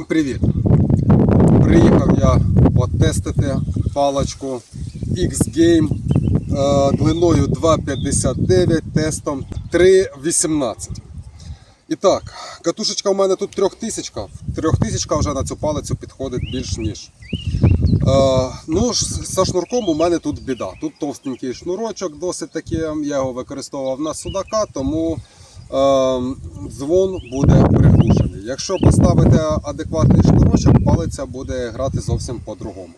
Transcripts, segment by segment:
Всім привіт! Приїхав я потестити паличку X-Game е, длиною 2,59, тестом 3,18. І так, катушечка у мене тут 3000. 3000 вже на цю палицю підходить більш ніж. Е, ну, за шнурком у мене тут біда. Тут товстенький шнурочок, досить таки. Я його використовував на судака, тому е, дзвон буде приглушений. Якщо поставити адекватний шнурочок, палиця буде грати зовсім по-другому.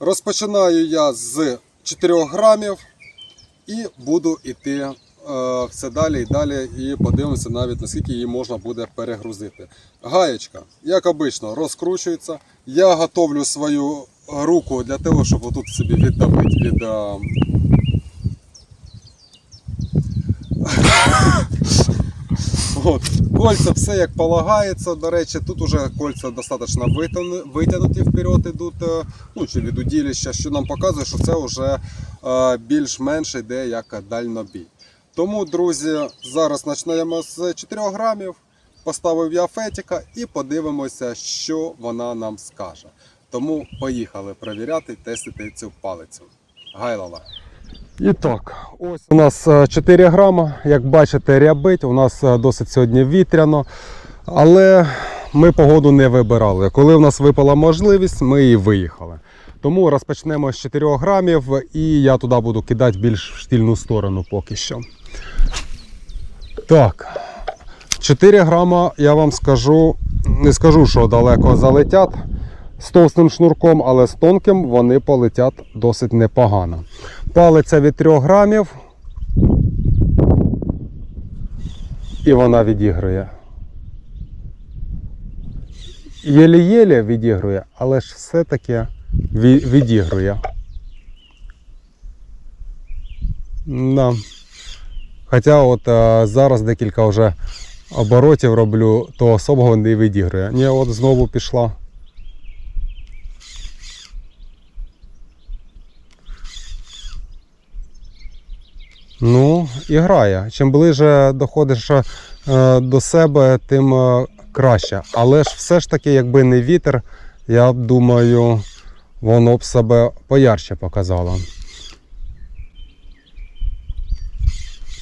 Розпочинаю я з 4 грамів і буду йти е, все далі і далі, і подивимося навіть наскільки її можна буде перегрузити. Гаєчка, як обично, розкручується. Я готовлю свою руку для того, щоб отут собі віддавити від. От. Кольця все як полагається. До речі, тут уже кольця достатньо витягнуті вперед ідуть, е, ну, чи від уділища, що нам показує, що це вже е, більш-менш йде як дальнобій. Тому, друзі, зараз почнемо з 4 грамів. Поставив я фетіка і подивимося, що вона нам скаже. Тому поїхали перевіряти, тестити цю палицю. Гайлала. І так, ось у нас е, 4 грама. Як бачите, рябить. У нас е, досить сьогодні вітряно. Але ми погоду не вибирали. Коли у нас випала можливість, ми і виїхали. Тому розпочнемо з 4 грамів, і я туди буду кидати більш в штільну сторону поки що. Так. 4 грама, я вам скажу, не скажу, що далеко залетять з товстим шнурком, але з тонким вони полетять досить непогано. Палиця від 3 грамів. І вона відігрує. Єлі-єлі відігрує, але ж все-таки ві- відігрує. Да. Хоча от е, зараз декілька вже оборотів роблю, то особого не відігрує. Ні, от знову пішла. Ну, і грає. Чим ближе доходиш е, до себе, тим е, краще. Але ж все ж таки, якби не вітер, я б думаю, воно б себе поярче показало.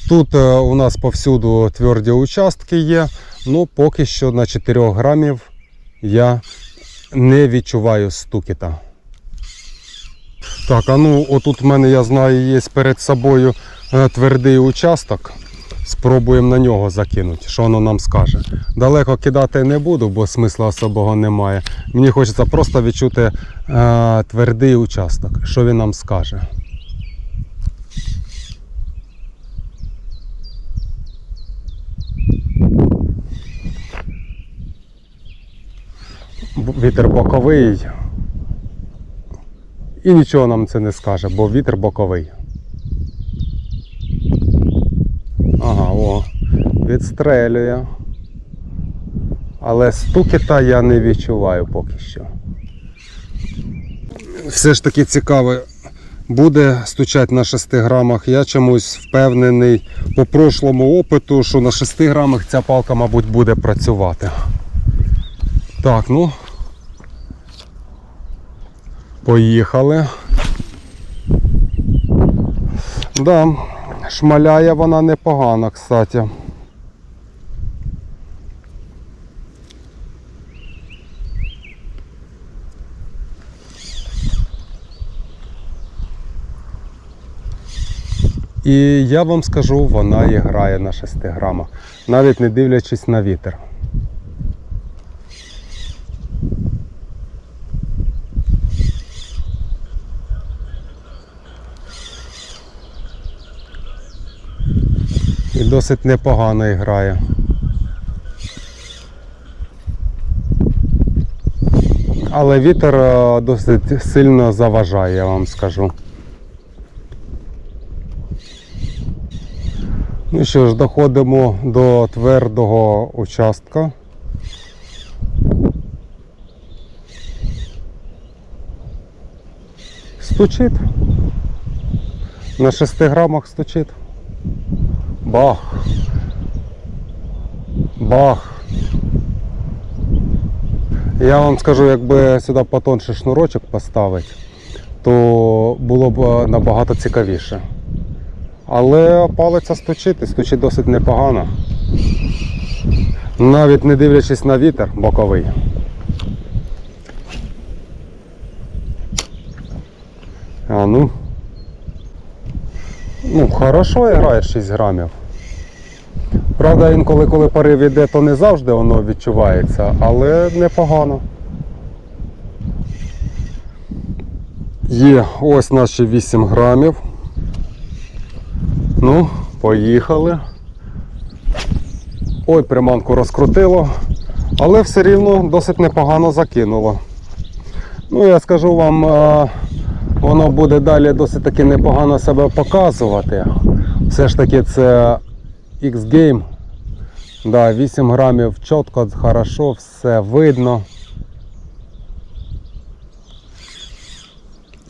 Тут е, у нас повсюду тверді участки є, ну поки що на 4 грамів я не відчуваю стукіта. Так, а ну отут в мене, я знаю, є перед собою твердий участок. Спробуємо на нього закинути, що воно нам скаже. Далеко кидати не буду, бо смисла особого немає. Мені хочеться просто відчути е, твердий участок, що він нам скаже. Вітер боковий. І нічого нам це не скаже, бо вітер боковий. Ага, о, відстрелює. Але стукіта я не відчуваю поки що. Все ж таки цікаве, буде стучати на 6 грамах. Я чомусь впевнений по прошлому опиту, що на 6 грамах ця палка, мабуть, буде працювати. Так, ну. Поїхали. Да, шмаляє вона непогано, кстати. І я вам скажу, вона і грає на 6 грамах, навіть не дивлячись на вітер. І досить непогано грає. Але вітер е, досить сильно заважає, я вам скажу. Ну що ж, доходимо до твердого участка. Стучить. На 6 грамах стучить. Бах. Бах. Я вам скажу, якби сюди потонше шнурочок поставити, то було б е, набагато цікавіше. Але палиця стучить, і стучить досить непогано. Навіть не дивлячись на вітер боковий. А ну. Ну, хорошо грає 6 грамів. Правда, інколи, коли порив іде, то не завжди воно відчувається, але непогано. Є ось наші 8 грамів. Ну, поїхали. Ой, приманку розкрутило, але все рівно досить непогано закинуло. Ну, я скажу вам, е, воно буде далі досить таки непогано себе показувати. Все ж таки це X-Game. Да, 8 грамів чітко, хорошо, все видно.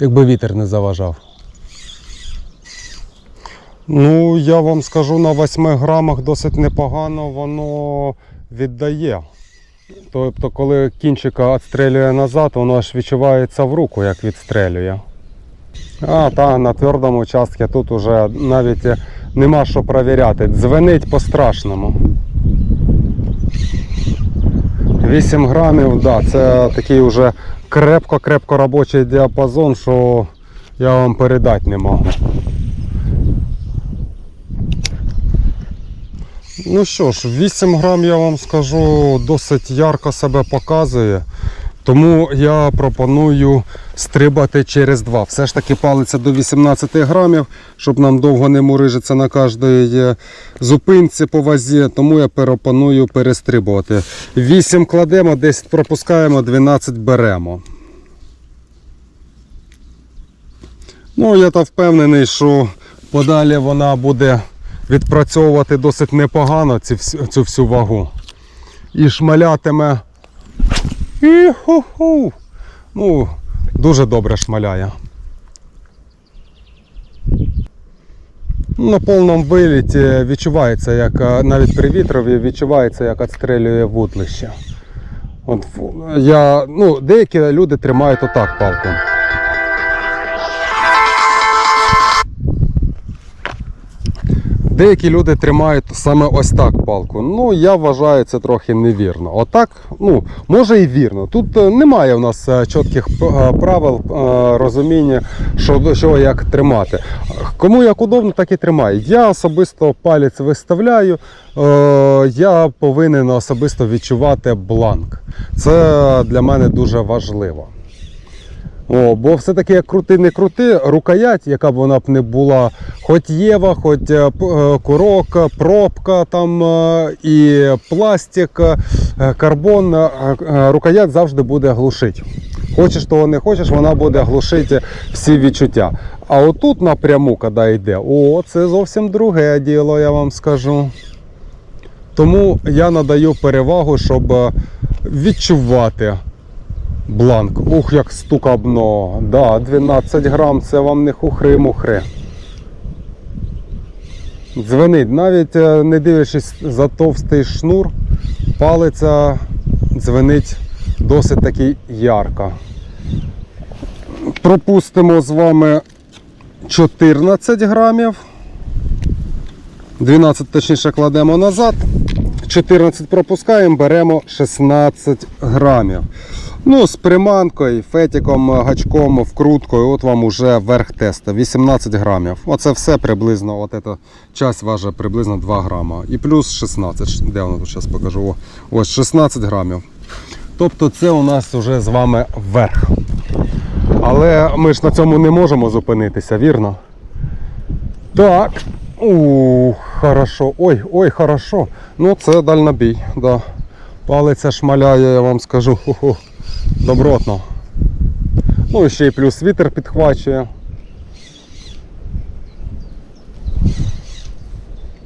Якби вітер не заважав. Ну, я вам скажу, на 8 грамах досить непогано воно віддає. Тобто, коли кінчика відстрелює назад, воно аж відчувається в руку, як відстрелює. А, та на твердому участку тут уже навіть нема що перевіряти. Дзвенить по-страшному. 8 грамів, да, це такий вже крепко-крепко робочий діапазон, що я вам передати не можу. Ну що ж, 8 грам, я вам скажу, досить ярко себе показує. Тому я пропоную стрибати через 2. Все ж таки палиться до 18 грамів, щоб нам довго не мурижитися на кожній зупинці по вазі. Тому я пропоную перестрибувати. 8 кладемо, 10 пропускаємо, 12 беремо. Ну, я та впевнений, що подалі вона буде відпрацьовувати досить непогано всю- цю всю вагу. І шмалятиме. І-ху-ху. Ну, дуже добре шмаляє. На повному виліті відчувається, як е, навіть при вітрові відчувається, як відстрелює вудлище. От я, ну, деякі люди тримають отак палку. Деякі люди тримають саме ось так палку. Ну, я вважаю це трохи невірно. Отак, ну, може і вірно. Тут е, немає в нас е, чітких е, правил розуміння, що, що як тримати. Кому як удобно, так і тримає. Я особисто палець виставляю, я повинен особисто відчувати бланк. Це для мене дуже важливо. О, бо все-таки як крути не крути, рукоять, яка б вона б не була, хоч єва, хоч е, е, курок, пробка там е, і пластик, карбон, рукоять завжди буде глушити. Хочеш того не хочеш, вона буде глушити всі відчуття. А отут напряму, коли йде, о, це зовсім друге діло, я вам скажу. Тому я надаю перевагу, щоб відчувати Бланк. Ух, як стукабно. Да, 12 грам, це вам не хухри-мухри. Дзвенить, навіть е, не дивлячись за товстий шнур, палиця дзвенить досить таки ярко. Пропустимо з вами 14 грамів. 12 точніше кладемо назад. 14 пропускаємо, беремо 16 грамів. Ну, з приманкою, фетиком, гачком, вкруткою, от вам уже верх теста, 18 грамів. Оце все приблизно, от ця часть важить приблизно 2 грама. І плюс 16, де воно зараз покажу. О, ось 16 грамів. Тобто це у нас вже з вами верх. Але ми ж на цьому не можемо зупинитися, вірно? Так. У, хорошо. Ой, ой, хорошо. Ну це дальнобій, да. Палиця шмаляє, я вам скажу. Ху-ху. Добротно. Ну і ще й плюс вітер підхвачує.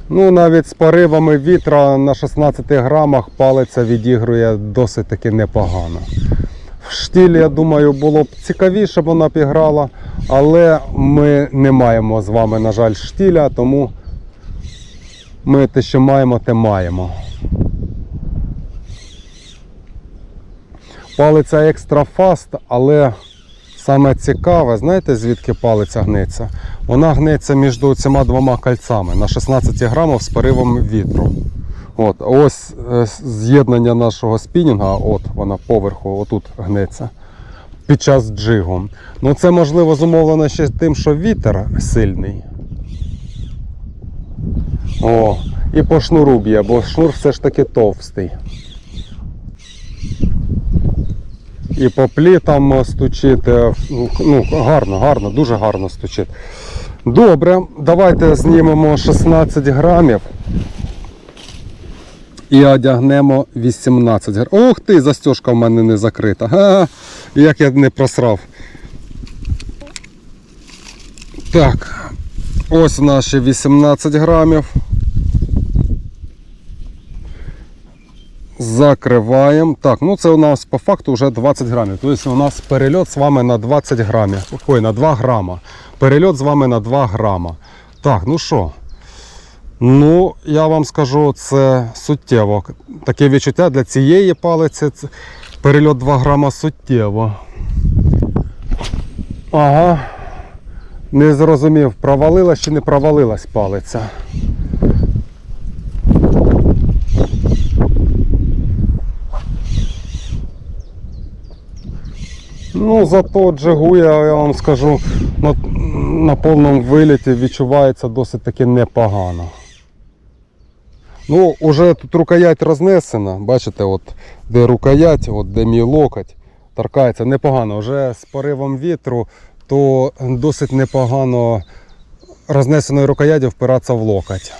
Ну, навіть з поривами вітра на 16 грамах палиця відігрує досить таки непогано. В штілі, я думаю, було б цікавіше, б вона б іграла, але ми не маємо з вами, на жаль, штіля, тому ми те, що маємо, те маємо. Палиця екстра фаст, але саме цікаве, знаєте звідки палиця гнеться? Вона гнеться між цими двома кольцями на 16 грамів з поривом вітру. От, ось е, з'єднання нашого спінінга, от вона поверху, отут гнеться під час джигу. Ну це можливо зумовлено ще тим, що вітер сильний. О, і по шнуру б'є, бо шнур все ж таки товстий. І по плітам стучить. Ну, гарно, гарно, дуже гарно стучить. Добре, давайте знімемо 16 грамів. І одягнемо 18 грамів. Ух ти, застежка в мене не закрита. Га, як я не просрав. Так, ось наші 18 грамів. Закриваємо. Так, ну це у нас по факту вже 20 грамів. Тобто у нас перельот з вами на 20 грамів. Ой, на 2 грама. Перельот з вами на 2 грама. Так, ну що? Ну, я вам скажу, це суттєво. Таке відчуття для цієї палиці. Перельот 2 грама суттєво. Ага. Не зрозумів, провалилась чи не провалилась палиця. Ну, зато джигуя, я вам скажу, на, на повному виліті відчувається досить таки непогано. Ну, уже тут рукоять рознесена, бачите, от де рукоять, от де мій локоть, торкається непогано. Вже з поривом вітру, то досить непогано рознесеною рукояттю впиратися в локоть.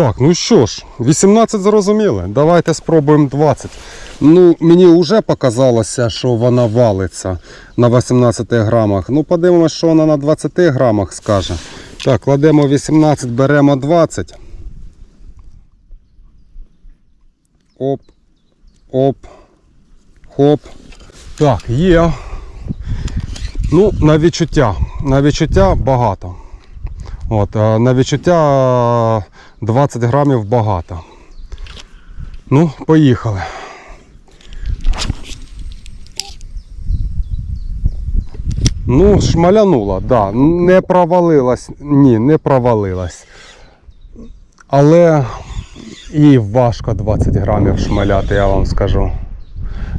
Так, ну що ж, 18 зрозуміли. Давайте спробуємо 20. Ну, мені вже показалося, що вона валиться на 18 грамах. Ну, подивимося, що вона на 20 грамах скаже. Так, кладемо 18, беремо 20. Оп, оп, хоп. Так, є. Ну, на відчуття. На відчуття багато. От, на відчуття 20 грамів багато. Ну, поїхали. Ну, шмалянула, да. Не провалилась. Ні, не провалилась. Але їй важко 20 грамів шмаляти, я вам скажу.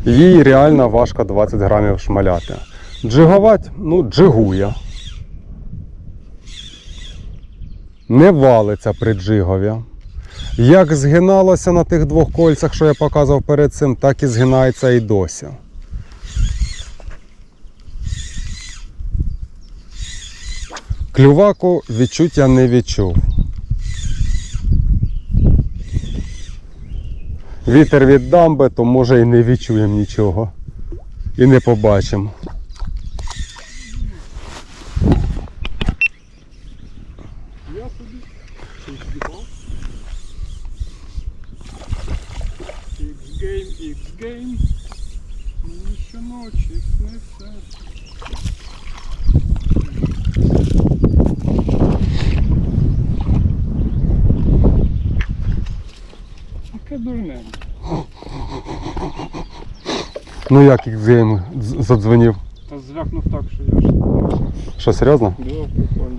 Їй реально важко 20 грамів шмаляти. Джигувати, ну, джигує. Не валиться при джигові. Як згиналося на тих двох кольцях, що я показував перед цим, так і згинається і досі. Клюваку відчуть я не відчув. Вітер від дамби, то може і не відчуємо нічого. І не побачимо. Я собі щось з'їбав. X-Game, X-Game. Мені щоночі сниться. Яке дурне. Ну як їх з- задзвонив? Та звякнув так, що я ж. Що, серйозно? Да, прикольно.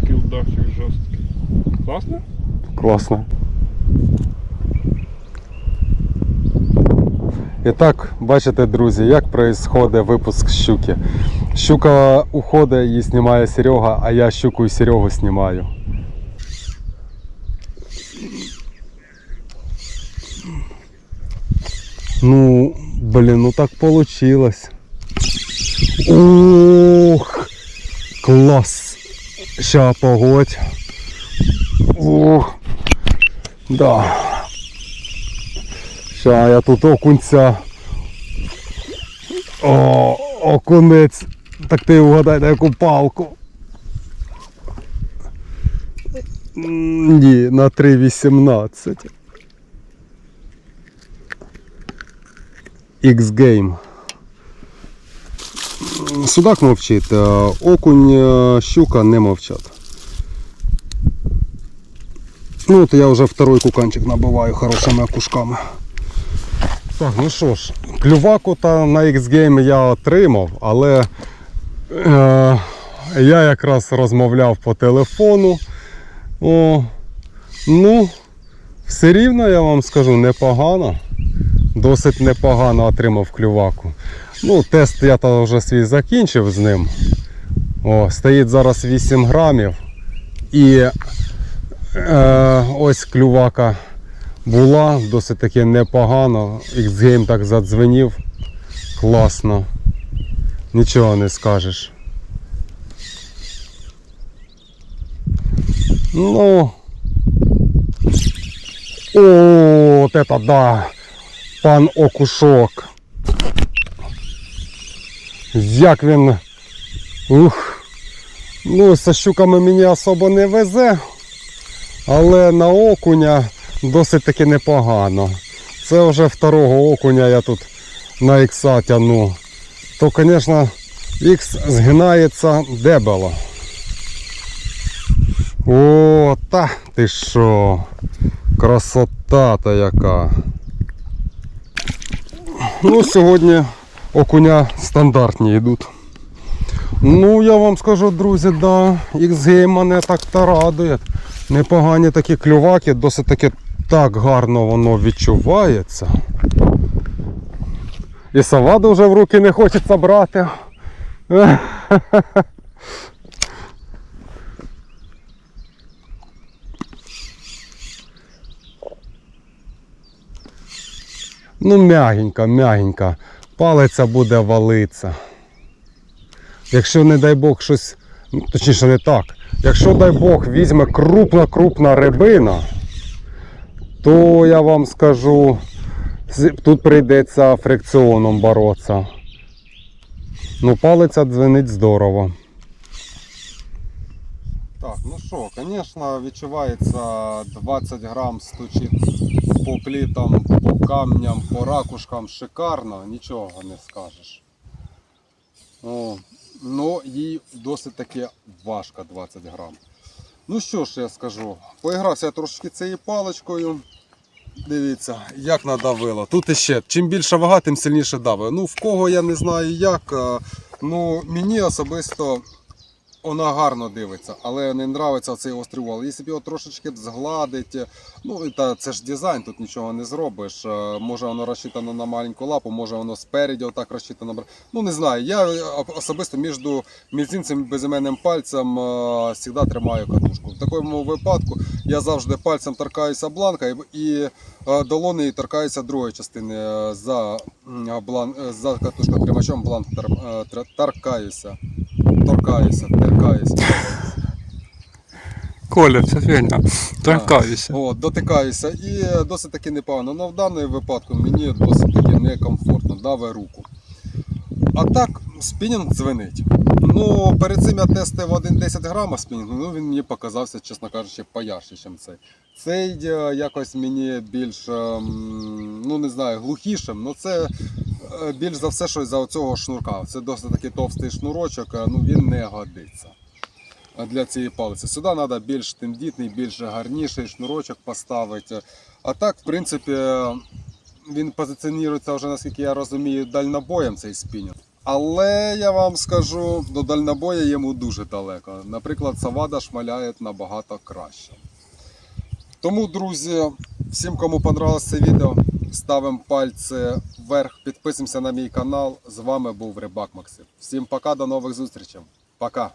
Такий ударчик жорсткий. Класно? Класно. І так, бачите, друзі, як відбувається випуск щуки. Щука уходить, її знімає Серега, а я щуку і Серегу знімаю. Ну, блін, ну так получилось. Ух, клас. Ща погодь. Ух. Да. Ща я тут окунця. О, окунець. Так ти угадай на яку палку. Ні, на 3.18. X-Game. Судак мовчить, окунь, щука не мовчать. Ну, от я вже второй куканчик набиваю хорошими окушками. Так, ну що ж, клюваку та на X-Game я отримав, але е, я якраз розмовляв по телефону. О, ну, все рівно я вам скажу, непогано. Досить непогано отримав клюваку. Ну, тест я то вже свій закінчив з ним. О, стоїть зараз 8 грамів. І е, ось клювака була, досить таки непогано. X-Game так задзвенів. Класно. Нічого не скажеш. Ну. О, от это да. Пан Окушок. Як він. Ух. Ну, з щуками мені особо не везе, але на окуня досить таки непогано. Це вже второго окуня я тут на ікса тяну. То, звісно, ікс згинається дебело. О, та ти що? Красота та яка. Ну, сьогодні окуня стандартні йдуть. Ну, я вам скажу, друзі, да, X-Game мене так та радує. Непогані такі клюваки, досить таки так гарно воно відчувається. І саваду вже в руки не хочеться брати. Ну, м'ягенька, м'ягенька. Палиця буде валитися. Якщо, не дай Бог, щось, ну, точніше не так. Якщо, дай Бог, візьме крупна-крупна рибина, то я вам скажу, тут прийдеться фрикціоном боротися. Ну, палиця дзвенить здорово. Так, ну що, звісно, відчувається 20 грам стучить по плітам, по камням, по ракушкам шикарно, нічого не скажеш. О, ну, їй досить таки важко 20 грам. Ну що ж я скажу, поігрався я трошки цією паличкою. Дивіться, як надавило. Тут іще, чим більша вага, тим сильніше давить. Ну, в кого я не знаю як. е, Ну, мені особисто вона гарно дивиться, але не подобається цей острий вал. Якщо б його трошечки згладити, ну та це ж дизайн, тут нічого не зробиш. Е, Може воно розчитано на маленьку лапу, може воно спереді отак розчитано. Ну не знаю. Я е, особисто між мізинцем і безіменним пальцем е, завжди тримаю катушку. В такому випадку я завжди пальцем торкаюся бланка і, е, долонею торкаюся другої частини е, за, м, блан, е, за катушкою тримачом бланк е, торкаюся. Торкаюся, торкаюся. Коля, це фігня. Торкаюся. О, дотикаюся і досить таки непогано. Але в даному випадку мені досить таки некомфортно, даве руку. А так, спінінг дзвенить. Ну, перед цим я тестив 1,10 грама спінінгу, ну він мені показався, чесно кажучи, поярше, ніж цей. Цей е, якось мені більш, ем, ну не знаю, глухішим, ну це е, більш за все, що за цього шнурка. Це досить таки товстий шнурочок, е, ну він не годиться для цієї палиці. Сюди треба більш тендітний, більш гарніший шнурочок поставити. А так, в принципі, він позиціонується вже, наскільки я розумію, дальнобоєм цей спінінг. Але я вам скажу, до дальнобоя йому дуже далеко. Наприклад, Савада шмаляє набагато краще. Тому, друзі, всім, кому понравилось це відео, ставимо пальці вверх, підписуємося на мій канал. З вами був Рибак Максим. Всім пока, до нових зустрічей. Пока.